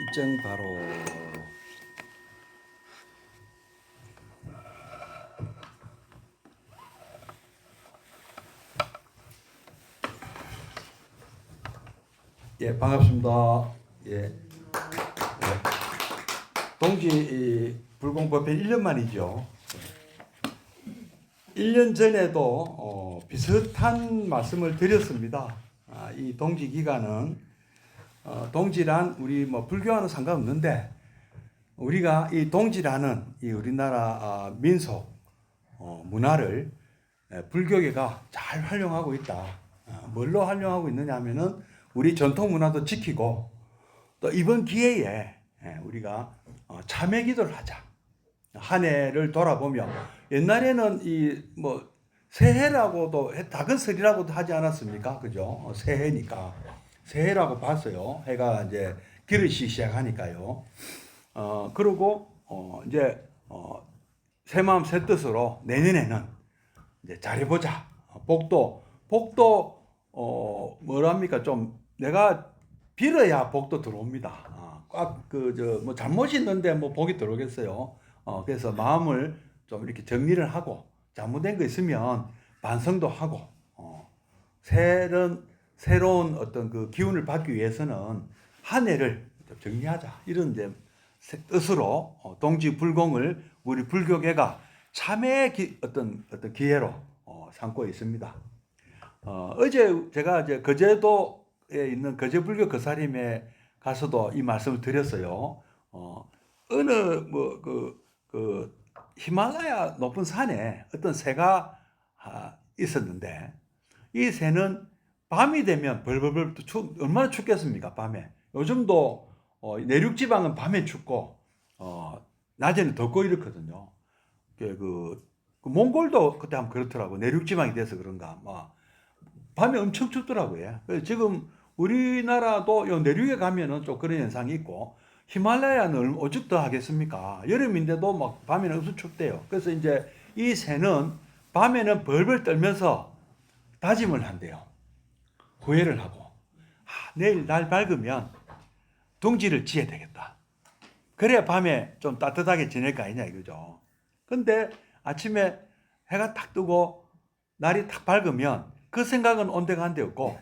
일정 바로 예 반갑습니다. 예. 예. 이 불공법회 1년 만이죠. 1년 전에도 어, 비슷한 말씀을 드렸습니다. 아, 이 동지 기간은 어, 동지란 우리 뭐 불교와는 상관없는데 우리가 이 동지라는 이 우리나라 아, 민속 어, 문화를 에, 불교계가 잘 활용하고 있다. 아, 뭘로 활용하고 있느냐 하면은 우리 전통 문화도 지키고 또 이번 기회에 에, 우리가 어, 참회 기도를 하자. 한 해를 돌아보며 옛날에는 이 뭐 새해라고도 해- 작은 설이라고도 하지 않았습니까? 그죠? 어, 새해니까 새해라고 봤어요. 해가 이제 기르시 시작하니까요. 어 그리고 어 이제 어 새 마음 새 뜻으로 내년에는 이제 잘해보자. 어, 복도 복도 어 뭐랍니까 좀 내가 빌어야 복도 들어옵니다. 아, 꽉그 저 뭐 잘못이 있는데 뭐 복이 들어오겠어요. 어 그래서 마음을 좀 이렇게 정리를 하고 잘못된 거 있으면 반성도 하고 어 새로운 새로운 어떤 그 기운을 받기 위해서는 한 해를 좀 정리하자 이런 이제 세- 뜻으로 어, 동지 불공을 우리 불교계가 참회의 기, 어떤 어떤 기회로 어, 삼고 있습니다. 어, 어제 제가 이제 거제도에 있는 거제 불교 거사림에 가서도 이 말씀을 드렸어요. 어, 어느 뭐그 그 히말라야 높은 산에 어떤 새가 아, 있었는데 이 새는 밤이 되면 벌벌벌 또 추, 얼마나 춥겠습니까 밤에 요즘도 어, 내륙 지방은 밤에 춥고 어, 낮에는 덥고 이렇거든요. 그, 그, 그 몽골도 그때 한번 그렇더라고 내륙 지방이 돼서 그런가 막 밤에 엄청 춥더라고요. 그래서 지금 우리나라도 요 내륙에 가면은 좀 그런 현상이 있고 히말라야는 오죽 더 하겠습니까? 여름인데도 막 밤에는 엄청 춥대요. 그래서 이제 이 새는 밤에는 벌벌 떨면서 다짐을 한대요. 후회를 하고 아, 내일 날 밝으면 둥지를 지어야 되겠다. 그래야 밤에 좀 따뜻하게 지낼 거 아니냐 이거죠. 근데 아침에 해가 탁 뜨고 날이 탁 밝으면 그 생각은 온데간데 없고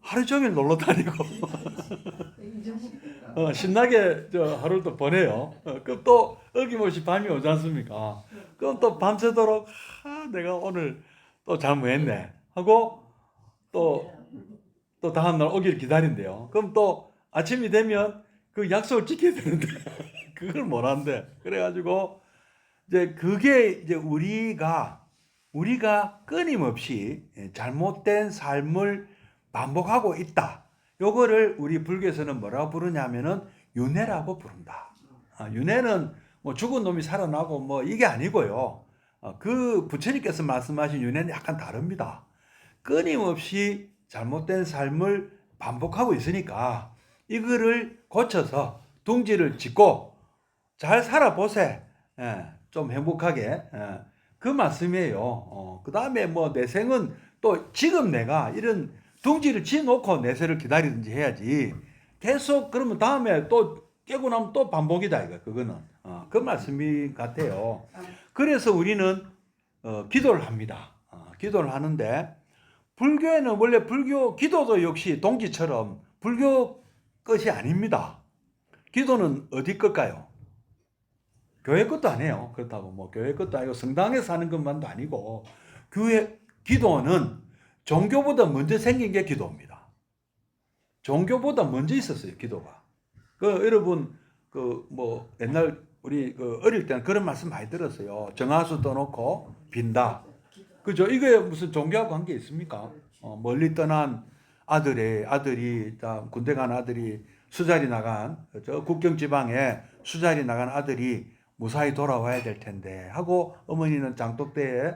하루 종일 놀러 다니고 어, 신나게 저 하루를 또 보내요. 어, 그럼 또 어김없이 밤이 오지 않습니까? 그럼 또 밤새도록 아, 내가 오늘 또 잘못했네 하고 또 또 다음날 오길 기다린대요. 그럼 또 아침이 되면 그 약속을 지켜야 되는데 그걸 못 한대. 그래가지고 이제 그게 이제 우리가 우리가 끊임없이 예, 잘못된 삶을 반복하고 있다. 요거를 우리 불교에서는 뭐라고 부르냐면은 윤회라고 부른다. 아, 윤회는 뭐 죽은 놈이 살아나고 뭐 이게 아니고요. 어, 그 부처님께서 말씀하신 윤회는 약간 다릅니다. 끊임없이 잘못된 삶을 반복하고 있으니까 이거를 고쳐서 둥지를 짓고 잘 살아보세. 예, 좀 행복하게. 예, 그 말씀이에요. 어, 그 다음에 뭐 내 생은 또 지금 내가 이런 둥지를 지어놓고 내세를 기다리든지 해야지. 계속 그러면 다음에 또 깨고 나면 또 반복이다 이거 그거는 어, 그 말씀이 같아요. 그래서 우리는 어, 기도를 합니다. 어, 기도를 하는데 불교에는 원래 불교 기도도 역시 동지처럼 불교 것이 아닙니다. 기도는 어디 것까요? 교회 것도 아니에요. 그렇다고 뭐 교회 것도 아니고 성당에서 하는 것만도 아니고 교회 기도는 종교보다 먼저 생긴 게 기도입니다. 종교보다 먼저 있었어요, 기도가. 그 여러분 그 뭐 옛날 우리 그 어릴 때는 그런 말씀 많이 들었어요. 정하수 떠놓고 빈다. 그죠? 이게 무슨 종교하고 관계 있습니까? 어, 멀리 떠난 아들의 아들이 자, 군대 간 아들이 수자리 나간 저 국경 지방에 수자리 나간 아들이 무사히 돌아와야 될 텐데 하고 어머니는 장독대에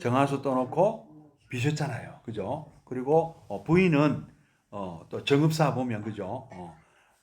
정하수 떠놓고 비셨잖아요. 그죠? 그리고 어, 부인은 어, 또 정읍사 보면 그죠? 어,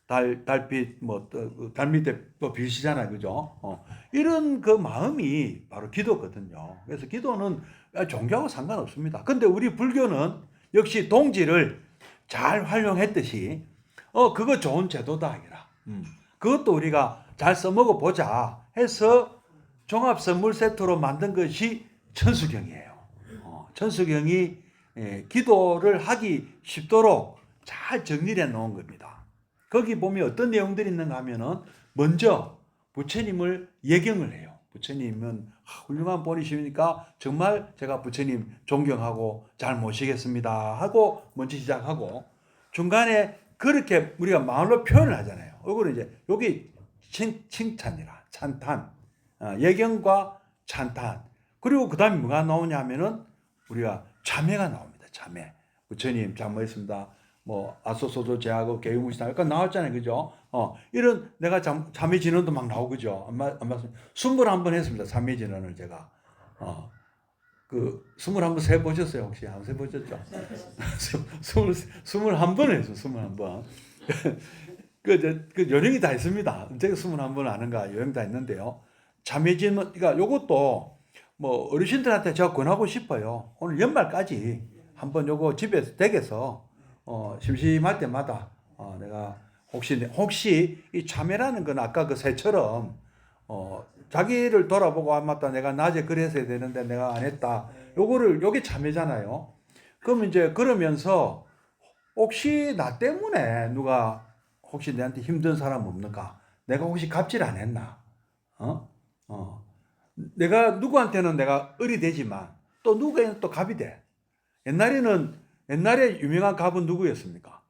달 달빛 뭐 달 밑에 또 비시잖아요. 그죠? 어, 이런 그 마음이 바로 기도거든요. 그래서 기도는 종교하고 상관없습니다. 근데 우리 불교는 역시 동지를 잘 활용했듯이 어 그거 좋은 제도다 아니라 음. 그것도 우리가 잘 써먹어 보자 해서 종합 선물 세트로 만든 것이 천수경이에요. 어, 천수경이 예, 기도를 하기 쉽도록 잘 정리해 놓은 겁니다. 거기 보면 어떤 내용들이 있는가 하면은 먼저 부처님을 예경을 해요. 부처님은 아, 훌륭한 분이시니까 정말 제가 부처님 존경하고 잘 모시겠습니다 하고 먼저 시작하고 중간에 그렇게 우리가 말로 표현을 하잖아요. 이거는 이제 여기 칭, 칭찬이라 찬탄 어, 예경과 찬탄 그리고 그 다음에 뭐가 나오냐 하면은 우리가 참회가 나옵니다. 참회 부처님 잘 모셨습니다. 뭐 아소소도 제하고 개유무시다 아까 나왔잖아요, 그죠? 어 이런 내가 참, 참회 진언도 막 나오고 그죠? 안, 맞, 안 맞습니다. 스물 한번 했습니다. 참회 진언을 제가 어 그 스물 한번 세 보셨어요 혹시 안 세 보셨죠? 스물 스물 한번 했어 스물 한 번. 그, 이제 그 요령이 다 있습니다. 제가 스물 한번 아는가 요령 다 있는데요. 진언 그러니까 요것도 뭐 어르신들한테 제가 권하고 싶어요. 오늘 연말까지 한번 요거 집에서 댁에서 어, 심심할 때마다 어, 내가 혹시 혹시 이 참회라는 건 아까 그 새처럼 어, 자기를 돌아보고 아 맞다 내가 낮에 그랬어야 되는데 내가 안 했다. 요거를 요게 참회잖아요. 그럼 이제 그러면서 혹시 나 때문에 누가 혹시 내한테 힘든 사람 없는가? 내가 혹시 갑질 안 했나? 어? 어. 내가 누구한테는 내가 을이 되지만 또 누구에는 또 갑이 돼. 옛날에는 옛날에 유명한 갑은 누구였습니까?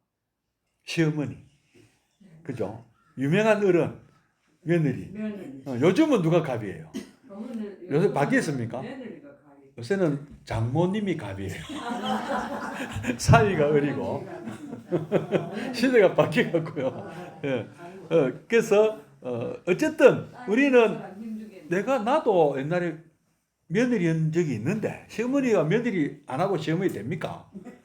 시어머니. 그죠? 유명한 을은 며느리. 며느리. 어, 요즘은 누가 갑이에요? 요새 바뀌었습니까? 요새는 장모님이 갑이에요. 사위가 을이고 시대가 바뀌었고요. 예. 어, 그래서 어, 어쨌든 우리는 내가 나도 옛날에 며느리인 적이 있는데 시어머니가 며느리 안 하고 시어머니 됩니까?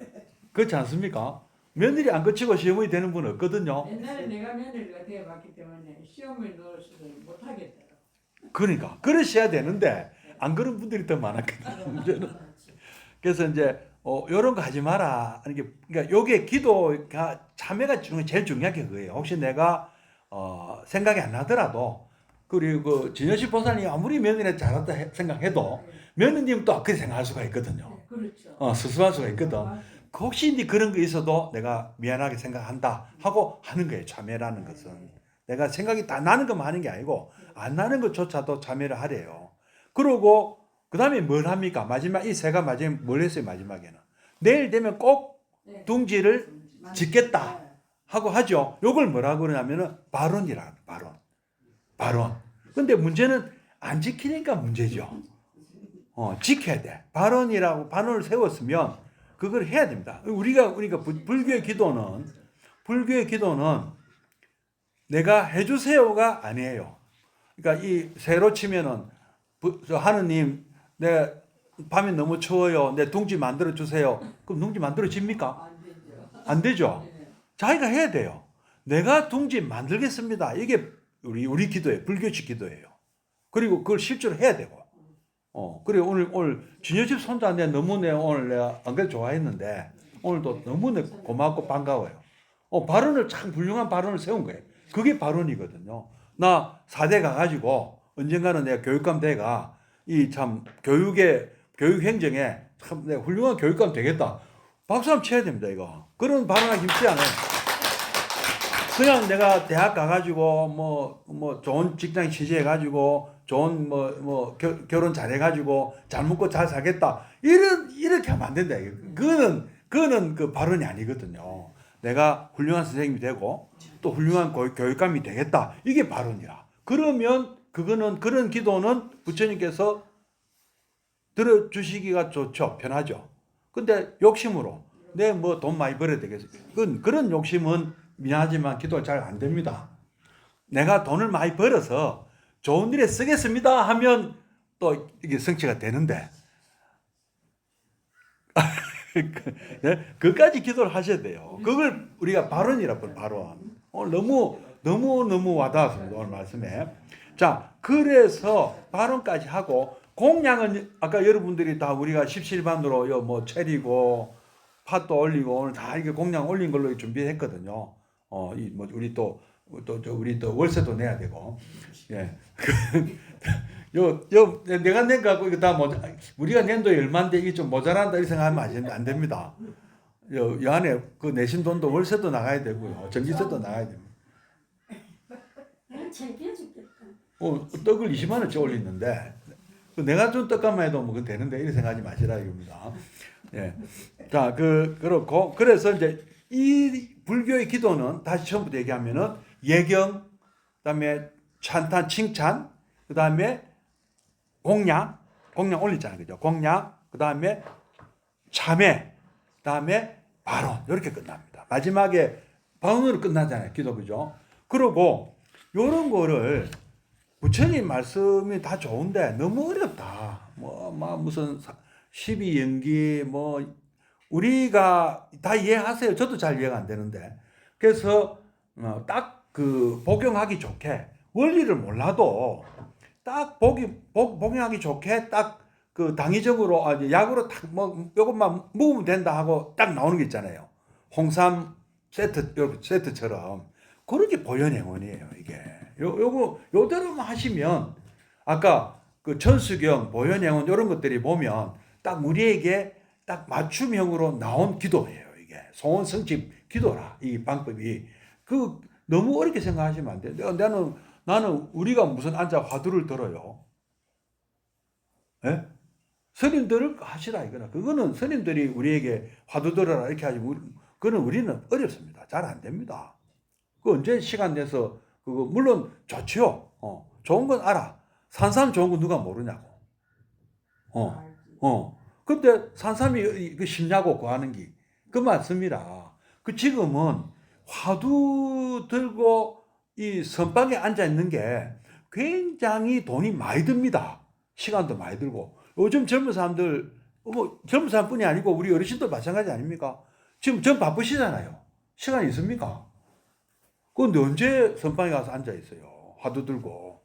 그렇지 않습니까? 며느리 안 거치고 시어머니 되는 분 없거든요. 옛날에 내가 며느리가 되어봤기 때문에 시험을 넣어서도 못하겠더라. 그러니까 그러셔야 되는데 안 그런 분들이 더 많았거든요. 문제는. 그래서 이제 어 이런 거 하지 마라. 그러니까 요게 기도가 참여가 중 제일 중요한 게 그거예요. 혹시 내가 어 생각이 안 나더라도 그리고 그 진여시 보살님 아무리 며느리 잘했다 해- 생각해도 며느님 또 그렇게 생각할 수가 있거든요. 네, 그렇죠. 어 수습할 수가 있거든. 혹시 이제 그런 거 있어도 내가 미안하게 생각한다 하고 하는 거예요. 참여라는 것은 내가 생각이 다 나는 것만 하는 게 아니고 안 나는 것조차도 참여를 하래요. 그러고 그 다음에 뭘 합니까? 마지막 이 세가 마지막에 뭘 했어요? 마지막에는 내일 되면 꼭 네. 둥지를 짓겠다. 네. 하고 하죠. 요걸 뭐라고 그러냐면은 발언이라 발언. 발언. 근데 문제는 안 지키니까 문제죠. 어, 지켜야 돼. 발언이라고 발언을 세웠으면 그걸 해야 됩니다. 우리가 불- 불교의 기도는 불교의 기도는 내가 해주세요가 아니에요. 그러니까 이 새로 치면은 하느님 내 밤이 너무 추워요. 내 둥지 만들어 주세요. 그럼 둥지 만들어 집니까? 안 되죠. 네. 자기가 해야 돼요. 내가 둥지 만들겠습니다. 이게 우리 우리 기도예요. 불교식 기도예요. 그리고 그걸 실제로 해야 되고. 어 그래 오늘 오늘 진여집 손자한테 너무 내 오늘 내가 안 그래도 좋아했는데 오늘도 너무 내 고맙고 반가워요. 어 발언을 참 훌륭한 발언을 세운 거예요. 그게 발언이거든요. 나 사대 가가지고 언젠가는 내가 교육감 대가 이 참 교육의 교육 행정에 참 내가 훌륭한 교육감 되겠다. 박수 한번 쳐야 됩니다 이거. 그런 발언하기 쉽지 않아요. 그냥 내가 대학 가가지고 뭐 뭐 좋은 직장 취직해가지고 좋은 뭐뭐 결혼 잘해가지고 잘 먹고 잘 살겠다 이런 이렇게 하면 안 된다. 그거는 그거는 그 발언이 아니거든요. 내가 훌륭한 선생님이 되고 또 훌륭한 고- 교육감이 되겠다 이게 발언이라. 그러면 그거는 그런 기도는 부처님께서 들어주시기가 좋죠 편하죠. 근데 욕심으로 내 뭐 돈 많이 벌어야 되겠어. 그건 그런 욕심은 미안하지만 기도가 잘 안 됩니다. 내가 돈을 많이 벌어서 좋은 일에 쓰겠습니다 하면 또 이게 성취가 되는데 네? 그까지 기도를 하셔야 돼요. 그걸 우리가 발언이라 고 발언. 오늘 너무 너무 너무 와닿았습니다 오늘 말씀에. 자 그래서 발언까지 하고 공양은 아까 여러분들이 다 우리가 17반으로 요뭐 체리고 팥도 올리고 오늘 다 이게 공양 올린 걸로 준비했거든요. 어, 이뭐 우리 또 또 저 우리 또 월세도 내야 되고 예. 요, 요, 내가 낸거 갖고 이거 다 모자, 우리가 낸 돈이 얼마인데 이게 좀 모자란다 이 생각하면 안, 안 됩니다. 요, 요 안에 그 내신 돈도 월세도 나가야 되고요. 전기세도 나가야 됩니다. 어, 떡을 20만 원치 올리는데 그 내가 준 떡값만 해도 뭐 되는데 이렇게 생각하지 마시라 이겁니다. 예. 자, 그 그렇고 그래서 이제 이 불교의 기도는 다시 처음부터 얘기하면은 예경, 그다음에 찬탄 칭찬, 그다음에 공양, 공양 올리잖아요, 그죠? 공양, 그다음에 참회, 그다음에 발언 이렇게 끝납니다. 마지막에 발언으로 끝나잖아요, 기도 그죠? 그러고 요런 거를 부처님 말씀이 다 좋은데 너무 어렵다. 뭐, 막 무슨 12연기 뭐 우리가 다 이해하세요. 저도 잘 이해가 안 되는데. 그래서 어, 딱 그 복용하기 좋게 원리를 몰라도 딱 복이 복, 복용하기 좋게 딱 그 당위적으로 아, 약으로 딱뭐 요것만 먹으면 된다 하고 딱 나오는 게 있잖아요. 홍삼 세트 요 세트처럼 그렇게 보현행원이에요 이게. 요 요거 요대로만 하시면 아까 그 천수경 보현행원 이런 것들이 보면 딱 우리에게 딱 맞춤형으로 나온 기도예요 이게 소원 성취 기도라 이 방법이 그 너무 어렵게 생각하시면 안 돼. 내가 나는 나는 우리가 무슨 앉아 화두를 들어요. 예? 스님들을 하시라 이거나 그거는 스님들이 우리에게 화두 들어라 이렇게 하지 그거는 우리는 어렵습니다. 잘 안 됩니다. 그 언제 시간 내서 그거 물론 좋지요. 어, 좋은 건 알아. 산삼 좋은 거 누가 모르냐고. 어, 어. 근데 산삼이 그 쉽냐고 구하는 게 그 맞습니다. 그 지금은 화두 들고 이 선방에 앉아 있는 게 굉장히 돈이 많이 듭니다. 시간도 많이 들고. 요즘 젊은 사람들, 뭐 젊은 사람뿐이 아니고 우리 어르신도 마찬가지 아닙니까? 지금 전 바쁘시잖아요. 시간 있습니까? 그런데 언제 선방에 가서 앉아 있어요? 화두 들고.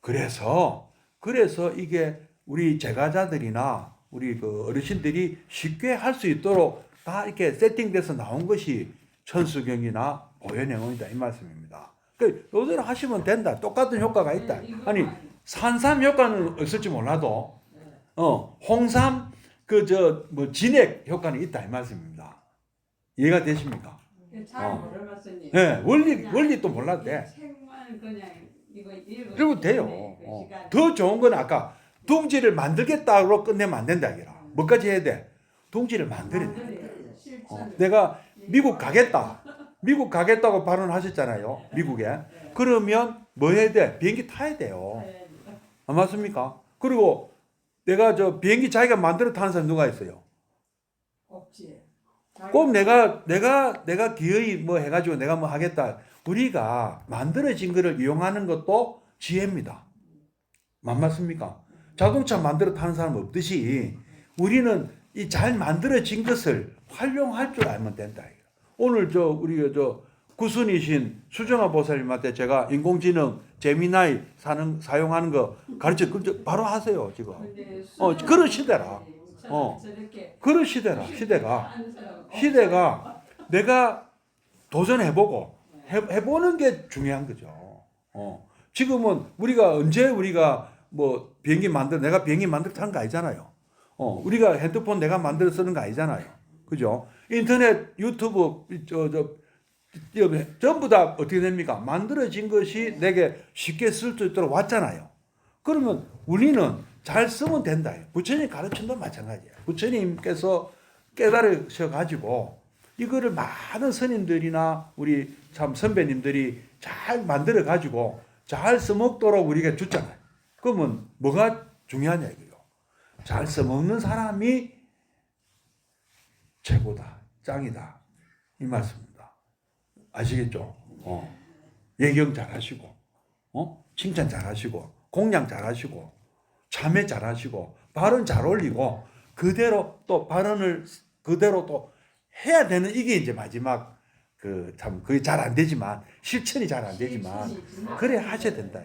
그래서, 그래서 이게 우리 제가자들이나 우리 그 어르신들이 쉽게 할 수 있도록 다 이렇게 세팅돼서 나온 것이 천수경이나 보현행원이다 이 말씀입니다. 그 요대로 하시면 된다. 똑같은 효과가 있다. 아니 산삼 효과는 없을지 몰라도 어 홍삼 그 저 뭐 진액 효과는 있다 이 말씀입니다. 이해가 되십니까? 잘 어. 네 원리 원리 또 몰랐대. 책만 그냥 이거 읽어. 그리고 돼요. 그 어. 더 좋은 건 아까 둥지를 만들겠다고 끝내면 안 된다 이라. 뭐까지 해야 돼? 둥지를 만들어야 돼. 어. 내가 미국 가겠다. 미국 가겠다고 발언하셨잖아요. 미국에. 그러면 뭐 해야 돼? 비행기 타야 돼요. 안 맞습니까? 그리고 내가 저 비행기 자기가 만들어 타는 사람 누가 있어요? 없지. 꼭 내가 내가 내가 기어이 뭐 해가지고 내가 뭐 하겠다. 우리가 만들어진 거를 이용하는 것도 지혜입니다. 안 맞습니까? 자동차 만들어 타는 사람 없듯이 우리는 이 잘 만들어진 것을 활용할 줄 알면 된다. 오늘 저 우리 저 구순이신 수정아 보살님한테 제가 인공지능 제미나이 사는 사용하는 거 가르쳐 그 바로 하세요 지금. 근데 어, 그런 시대라. 어. 저렇게 그런 시대라 시대가. 시대가 내가 도전해보고 해, 해보는 게 중요한 거죠. 어. 지금은 우리가 언제 우리가 뭐 비행기 만들 내가 비행기 만들어 타는 거 아니잖아요. 어, 우리가 핸드폰 내가 만들어 쓰는 거 아니잖아요. 그죠? 인터넷, 유튜브, 저, 저, 저, 전부 다 어떻게 됩니까? 만들어진 것이 내게 쉽게 쓸 수 있도록 왔잖아요. 그러면 우리는 잘 쓰면 된다. 부처님 가르친 건 마찬가지예요. 부처님께서 깨달으셔 가지고 이거를 많은 스님들이나 우리 참 선배님들이 잘 만들어 가지고 잘 써먹도록 우리가 줬잖아요. 그러면 뭐가 중요하냐 이거요. 잘 써먹는 사람이 최고다, 짱이다 이 말씀입니다. 아시겠죠? 어. 예경 잘하시고, 어? 칭찬 잘하시고, 공양 잘하시고, 참회 잘하시고, 발언 잘 올리고, 그대로 또 발언을 그대로 또 해야 되는 이게 이제 마지막 그 참 그게 잘 안 되지만 실천이 잘 안 되지만 그래 하셔야 된다.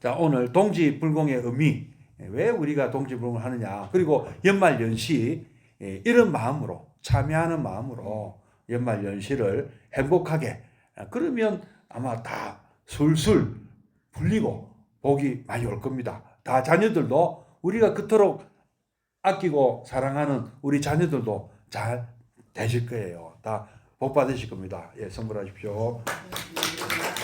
자 오늘 동지불공의 의미 왜 우리가 동지불공을 하느냐 그리고 연말 연시 예, 이런 마음으로 참여하는 마음으로 연말 연시를 행복하게 아, 그러면 아마 다 술술 풀리고 복이 많이 올 겁니다. 다 자녀들도 우리가 그토록 아끼고 사랑하는 우리 자녀들도 잘 되실 거예요. 다 복 받으실 겁니다. 예, 선물하십시오. 네.